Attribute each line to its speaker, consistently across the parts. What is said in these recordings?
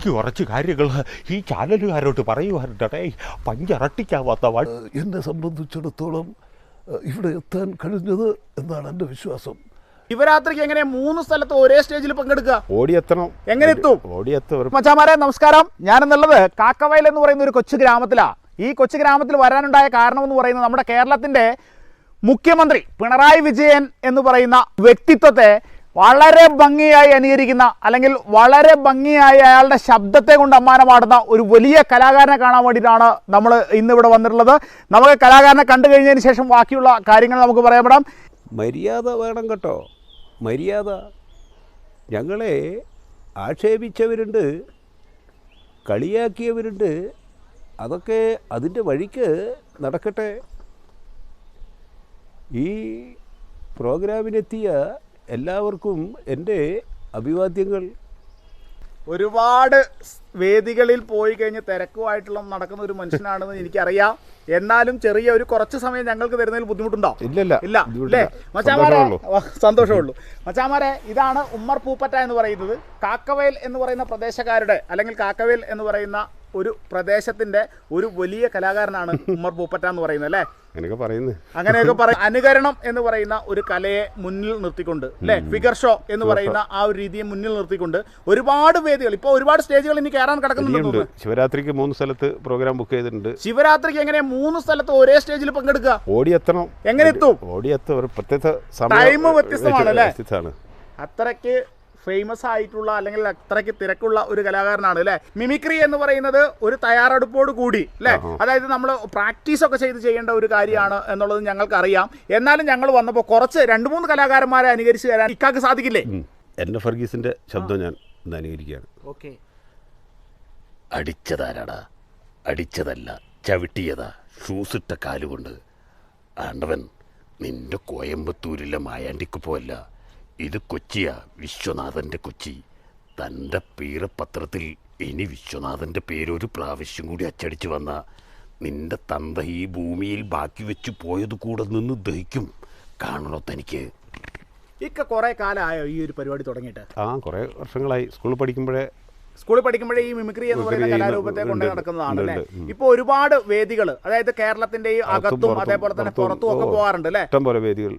Speaker 1: എനിക്ക് കുറച്ച് കാര്യങ്ങൾ ഈ ചാനലുകാരോട്ട് പറയുവാനുണ്ടേ. പഞ്ചറട്ടിക്കാവാത്ത
Speaker 2: എന്നെ സംബന്ധിച്ചിടത്തോളം ഇവിടെ എത്താൻ കഴിഞ്ഞത് എന്നാണ് എന്റെ വിശ്വാസം.
Speaker 3: ശിവരാത്രിക്ക് എങ്ങനെ മൂന്ന് സ്ഥലത്ത് ഒരേ സ്റ്റേജിൽ പങ്കെടുക്കുക?
Speaker 1: ഓടിയെത്തണം.
Speaker 3: എങ്ങനെ എത്തും?
Speaker 1: ഓടിയെത്തും
Speaker 3: മച്ചാമാരെ നമസ്കാരം. ഞാനെന്നുള്ളത് കാക്കവയൽ എന്ന് പറയുന്ന ഒരു കൊച്ചു ഗ്രാമത്തിലാണ് ഈ കൊച്ചു ഗ്രാമത്തിൽ വരാനുണ്ടായ കാരണം എന്ന് പറയുന്നത് നമ്മുടെ കേരളത്തിന്റെ മുഖ്യമന്ത്രി പിണറായി വിജയൻ എന്ന് പറയുന്ന വ്യക്തിത്വത്തെ വളരെ ഭംഗിയായി അനുകരിക്കുന്ന അല്ലെങ്കിൽ വളരെ ഭംഗിയായി അയാളുടെ ശബ്ദത്തെ കൊണ്ട് അമ്മാനം പാടുന്ന ഒരു വലിയ കലാകാരനെ കാണാൻ വേണ്ടിയിട്ടാണ് നമ്മൾ ഇന്നിവിടെ വന്നിട്ടുള്ളത്. നമുക്ക് കലാകാരനെ കണ്ടു കഴിഞ്ഞതിന് ശേഷം ബാക്കിയുള്ള കാര്യങ്ങൾ നമുക്ക് പറയപ്പെടാം
Speaker 1: മര്യാദ വേണം കേട്ടോ. മര്യാദ. ഞങ്ങളെ ആക്ഷേപിച്ചവരുണ്ട് കളിയാക്കിയവരുണ്ട്. അതൊക്കെ അതിന്റെ വഴിക്ക് നടക്കട്ടെ. ഈ പ്രോഗ്രാമിനെത്തിയ എല്ലാവർക്കും എന്റെ അഭിവാദ്യങ്ങൾ.
Speaker 3: ഒരുപാട് വേദികളിൽ പോയി കഴിഞ്ഞ് തിരക്കുമായിട്ടുള്ള നടക്കുന്ന ഒരു മനുഷ്യനാണെന്ന് എനിക്കറിയാം. എന്നാലും ചെറിയ ഒരു കുറച്ച് സമയം ഞങ്ങൾക്ക് തരുന്നതിൽ ബുദ്ധിമുട്ടുണ്ടോ? ഇല്ല
Speaker 1: ഇല്ല.
Speaker 3: അല്ലേ? മച്ചാമാരെ സന്തോഷമുള്ളൂ മച്ചാമാരെ ഇതാണ് ഉമ്മർ പൂപ്പറ്റ എന്ന് പറയുന്നത്. കാക്കവേൽ എന്ന് പറയുന്ന പ്രദേശക്കാരുടെ അല്ലെങ്കിൽ കാക്കവേൽ എന്ന് പറയുന്ന ഒരു പ്രദേശത്തിന്റെ ഒരു വലിയ കലാകാരനാണ് ഉമ്മർ പൂപ്പറ്റ എന്ന് പറയുന്നത് അല്ലേ?
Speaker 1: അങ്ങനെയൊക്കെ പറയുന്നു.
Speaker 3: അങ്ങനെയൊക്കെ പറയും അനുകരണം എന്ന് പറയുന്ന ഒരു കലയെ മുന്നിൽ നിർത്തിക്കൊണ്ട് അല്ലെ? ഫിഗർ ഷോ എന്ന് പറയുന്ന ആ ഒരു രീതിയെ മുന്നിൽ നിർത്തിക്കൊണ്ട് ഒരുപാട് വേദികൾ ഇപ്പൊ ഒരുപാട് സ്റ്റേജുകൾ ഇനി കയറാൻ കിടക്കുന്നുണ്ട്
Speaker 1: ശിവരാത്രിക്ക് മൂന്ന് സ്ഥലത്ത് പ്രോഗ്രാം ബുക്ക് ചെയ്തിട്ടുണ്ട്.
Speaker 3: ശിവരാത്രിക്ക് എങ്ങനെ മൂന്ന് സ്ഥലത്ത് ഒരേ സ്റ്റേജിൽ പങ്കെടുക്കുക?
Speaker 1: ഓടിയെത്തണം.
Speaker 3: എങ്ങനെ എത്തും?
Speaker 1: ഓടിയെത്തും. ഒരു പ്രത്യേക
Speaker 3: Time വ്യത്യസ്തമാണ്. അല്ലേ? അത്രയ്ക്ക് ഫേമസ് ആയിട്ടുള്ള അല്ലെങ്കിൽ അത്രയ്ക്ക് തിരക്കുള്ള ഒരു കലാകാരനാണ് അല്ലേ? മിമിക്രി എന്ന് പറയുന്നത് ഒരു തയ്യാറെടുപ്പോട് കൂടി അല്ലേ? അതായത് നമ്മൾ പ്രാക്ടീസ് ഒക്കെ ചെയ്ത് ചെയ്യേണ്ട ഒരു കാര്യമാണ് എന്നുള്ളത് ഞങ്ങൾക്ക് അറിയാം എന്നാലും ഞങ്ങൾ വന്നപ്പോൾ കുറച്ച് രണ്ട് മൂന്ന് കലാകാരന്മാരെ അനുകരിച്ച് തരാൻ ഇക്കാക്ക് സാധിക്കില്ലേ?
Speaker 1: എന്റെ എന്നെ ഫർഗീസിന്റെ ശബ്ദം ഞാൻ അനുകരിക്കുകയാണ്.
Speaker 3: ഓക്കെ.
Speaker 4: അടിച്ചതാരാടാ? അടിച്ചതല്ല ചവിട്ടിയതാ. ഷൂസിട്ട കാലുകൊണ്ട്. ആണ്ടവൻ നിന്റെ കോയമ്പത്തൂരിലെ മായാണ്ടിക്കുപ്പോല്ല ഇത് കൊച്ചിയാ വിശ്വനാഥന്റെ കൊച്ചി. തന്റെ പത്രത്തിൽ ഇനി വിശ്വനാഥന്റെ പേരൊരു പ്രാവശ്യം കൂടി അച്ചടിച്ചു വന്ന നിന്റെ തന്ത ഈ ഭൂമിയിൽ ബാക്കി വെച്ച് പോയത് കൂടെ നിന്ന് ദഹിക്കും. കാണണോ തനിക്ക്?
Speaker 3: ഇക്ക കുറെ കാലമായോ ഈ ഒരു പരിപാടി തുടങ്ങിയിട്ട്?
Speaker 1: ആ കുറേ വർഷങ്ങളായി. സ്കൂളിൽ പഠിക്കുമ്പോഴേ
Speaker 3: സ്കൂളിൽ പഠിക്കുമ്പോഴേ ഈ മിമിക്രി എന്ന് പറയുന്ന കലാരൂപത്തെ കൊണ്ട് നടക്കുന്നതാണ് അല്ലേ? ഇപ്പൊ ഒരുപാട് വേദികൾ അതായത് കേരളത്തിന്റെയും ഈ
Speaker 1: അകത്തും
Speaker 3: അതേപോലെ തന്നെ
Speaker 1: പുറത്തും,
Speaker 3: ഒക്കെ. പോകാറുണ്ട് അല്ലേ?
Speaker 1: ഇഷ്ടംപോലെ വേദികൾ.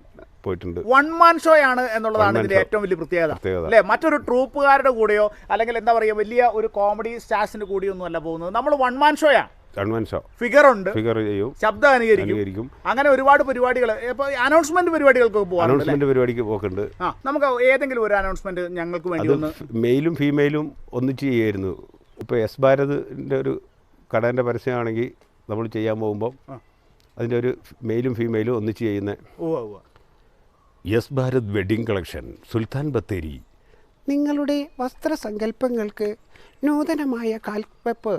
Speaker 1: പോയിട്ടുണ്ട്.
Speaker 3: വൺ മാൻ ഷോ ആണ് എന്നുള്ളതാണ് ഇതിന്റെ ഏറ്റവും വലിയ പ്രത്യേകത. അല്ലെ? മറ്റൊരു ട്രൂപ്പുകാരുടെ കൂടെയോ അല്ലെങ്കിൽ എന്താ പറയുക വലിയ ഒരു കോമഡി സ്റ്റാർസിന്റെ കൂടെയോ ഒന്നും അല്ല പോകുന്നത്. നമ്മൾ വൺ മാൻ ഷോയാ
Speaker 1: ഗവൺമെന്റ് ഷോ
Speaker 3: ഫിഗർ ഉണ്ട്.
Speaker 1: ഫിഗർ ചെയ്യും.
Speaker 3: ശബ്ദം അനുകരിക്കും. അങ്ങനെ ഒരുപാട് പരിപാടികൾ ഇപ്പൊ അനൗൺസ്മെന്റ് പരിപാടികൾക്ക്
Speaker 1: അനൗൺസ്മെന്റ് പരിപാടിക്ക് പോക്കുണ്ട്.
Speaker 3: നമുക്ക് ഏതെങ്കിലും ഒരു അനൗൺസ്മെന്റ് ഞങ്ങൾക്ക് വേണ്ടി
Speaker 1: മെയിലും ഫീമെയിലും ഒന്നിച്ച് ചെയ്യായിരുന്നു. ഇപ്പോൾ എസ് ഭാരതിന്റെ ഒരു കടേന്റെ പരസ്യമാണെങ്കിൽ നമ്മൾ ചെയ്യാൻ പോകുമ്പോൾ അതിന്റെ ഒരു മെയിലും ഫീമെയിലും ഒന്നിച്ച് ചെയ്യുന്ന Yes Bharat wedding collection Sultan Bathery.
Speaker 5: നിങ്ങളുടെ വസ്ത്രസങ്കല്പങ്ങൾക്ക് നൂതനമായ കാൽവെപ്പ്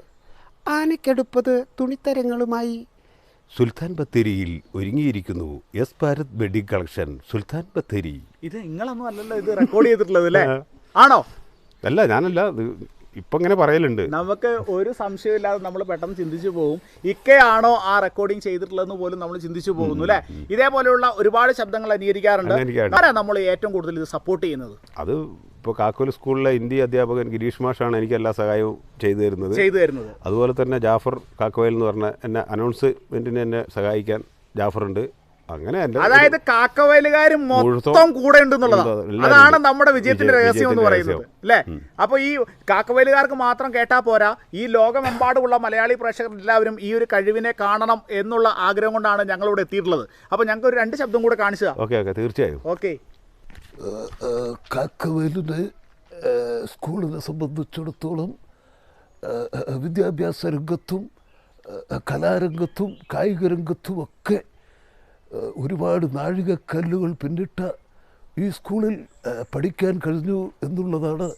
Speaker 5: ആനക്കെടുപ്പത് തുണിത്തരങ്ങളുമായി.
Speaker 1: സുൽത്താൻ ബത്തേരിയിൽ ഒരുങ്ങിയിരിക്കുന്നു Yes Bharat wedding collection Sultan Bathery.
Speaker 3: ഇത് നിങ്ങളൊന്നും അല്ലല്ലോ ഇത് റെക്കോർഡ് ചെയ്തിട്ടുള്ളത് അല്ലേ ആണോ?
Speaker 1: അല്ല ഞാനല്ല ഇപ്പം ഇങ്ങനെ പറയലുണ്ട്.
Speaker 3: നമുക്ക് ഒരു സംശയമില്ലാതെ നമ്മൾ പെട്ടെന്ന് ചിന്തിച്ചു പോകും. ഇക്കയാണോ ആ റെക്കോർഡിംഗ് ചെയ്തിട്ടുള്ളതെന്ന് പോലും നമ്മൾ ചിന്തിച്ചു പോകുന്നു അല്ലെ? ഇതേപോലെയുള്ള ഒരുപാട് ശബ്ദങ്ങൾ അനുകരിക്കാറുണ്ട്. ആരാ നമ്മൾ ഏറ്റവും കൂടുതൽ ഇത് സപ്പോർട്ട് ചെയ്യുന്നത്?
Speaker 1: അത് ഇപ്പോൾ കാക്കോൽ സ്കൂളിലെ ഹിന്ദി അധ്യാപകൻ ഗിരീഷ് മാഷാണ് എനിക്ക് എല്ലാ സഹായവും ചെയ്തു തരുന്നത്.
Speaker 3: ചെയ്തു തരുന്നത്.
Speaker 1: അതുപോലെ തന്നെ ജാഫർ കാക്കോയിൽ എന്ന് പറഞ്ഞ എന്നെ അനൗൺസ്മെന്റിന് എന്നെ സഹായിക്കാൻ ജാഫറുണ്ട്. അങ്ങനെ
Speaker 3: അതായത് കാക്കവയലുകാർ മൊത്തം കൂടെ ഉണ്ടെന്നുള്ളതാണ്. അതാണ് നമ്മുടെ വിജയത്തിന്റെ രഹസ്യം എന്ന് പറയുന്നത് അല്ലേ? അപ്പൊ ഈ കാക്കവയലുകാർക്ക് മാത്രം കേട്ടാ പോരാ ഈ ലോകമെമ്പാടുമുള്ള മലയാളി പ്രേക്ഷകർ എല്ലാവരും ഈ ഒരു കഴിവിനെ കാണണം എന്നുള്ള ആഗ്രഹം കൊണ്ടാണ് ഞങ്ങൾ ഇവിടെ എത്തിയിട്ടുള്ളത്. അപ്പൊ ഞങ്ങൾക്ക് ഒരു രണ്ട് ശബ്ദം കൂടെ കാണിച്ചു
Speaker 1: ഓക്കെ ഓക്കെ തീർച്ചയായും.
Speaker 3: ഓക്കെ.
Speaker 2: കാക്കവേലിന് സ്കൂളിനെ സംബന്ധിച്ചിടത്തോളം വിദ്യാഭ്യാസ രംഗത്തും കലാരംഗത്തും കായിക രംഗത്തും ഒക്കെ ഒരുപാട് നാഴികക്കല്ലുകൾ പിന്നിട്ട ഈ സ്കൂളിൽ പഠിക്കാൻ കഴിഞ്ഞു എന്നുള്ളതാണ്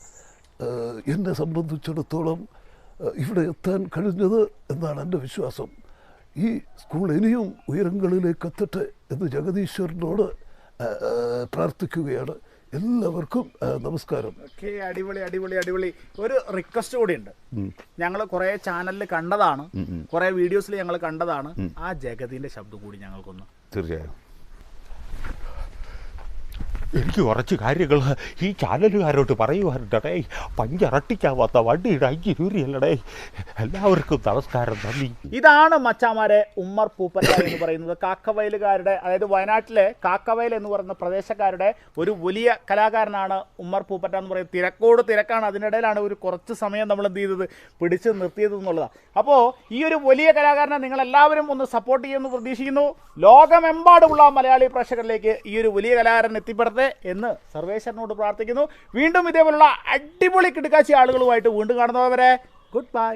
Speaker 2: എന്നെ സംബന്ധിച്ചിടത്തോളം ഇവിടെ എത്താൻ കഴിഞ്ഞത് എന്നാണ് എന്റെ വിശ്വാസം. ഈ സ്കൂൾ ഇനിയും ഉയരങ്ങളിലേക്ക് എത്തട്ടെ എന്ന് ജഗദീശ്വരനോട് പ്രാർത്ഥിക്കുകയാണ്. എല്ലാവർക്കും നമസ്കാരം.
Speaker 3: ഓക്കെ അടിപൊളി അടിപൊളി അടിപൊളി. ഒരു റിക്വസ്റ്റ് കൂടി ഉണ്ട്. ഞങ്ങൾ കുറെ ചാനലിൽ കണ്ടതാണ്. കുറെ വീഡിയോസിൽ ഞങ്ങൾ കണ്ടതാണ്. ആ ജഗതിന്റെ ശബ്ദം കൂടി ഞങ്ങൾക്കൊന്ന്
Speaker 1: തീർച്ചയായും.
Speaker 6: എനിക്ക് കുറച്ച് കാര്യങ്ങൾ ഈ ചാനലുകാരോട്ട് പറയുവാനുണ്ടടേ പഞ്ചറട്ടിക്കാവാത്ത വണ്ടിയുടെ അഞ്ച് രൂപയല്ലടേ എല്ലാവർക്കും നമസ്കാരം നന്ദി.
Speaker 3: ഇതാണ് മച്ചാമാരെ ഉമ്മർ പൂപ്പറ്റ എന്ന് പറയുന്നത്. കാക്കവയലുകാരുടെ അതായത് വയനാട്ടിലെ കാക്കവയൽ എന്ന് പറയുന്ന പ്രദേശക്കാരുടെ ഒരു വലിയ കലാകാരനാണ് ഉമ്മർ പൂപ്പറ്റ എന്ന് പറയുന്നത്. തിരക്കോട് തിരക്കാണ്. അതിനിടയിലാണ് ഒരു കുറച്ച് സമയം നമ്മൾ എന്ത് ചെയ്തത്? പിടിച്ച് നിർത്തിയത് എന്നുള്ളതാണ് അപ്പോൾ ഈ ഒരു വലിയ കലാകാരനെ നിങ്ങൾ എല്ലാവരും ഒന്ന് സപ്പോർട്ട് ചെയ്യുമെന്ന് പ്രതീക്ഷിക്കുന്നു. ലോകമെമ്പാടുമുള്ള മലയാളി പ്രേക്ഷകരിലേക്ക് ഈ ഒരു വലിയ കലാകാരൻ എത്തിപ്പെടട്ടെ എന്ന് സർവേശ്വരനോട് പ്രാർത്ഥിക്കുന്നു. വീണ്ടും ഇതേപോലുള്ള അടിപൊളി കിടക്കാച്ചി ആളുകളുമായിട്ട് വീണ്ടും കാണുന്നവരെ ഗുഡ് ബൈ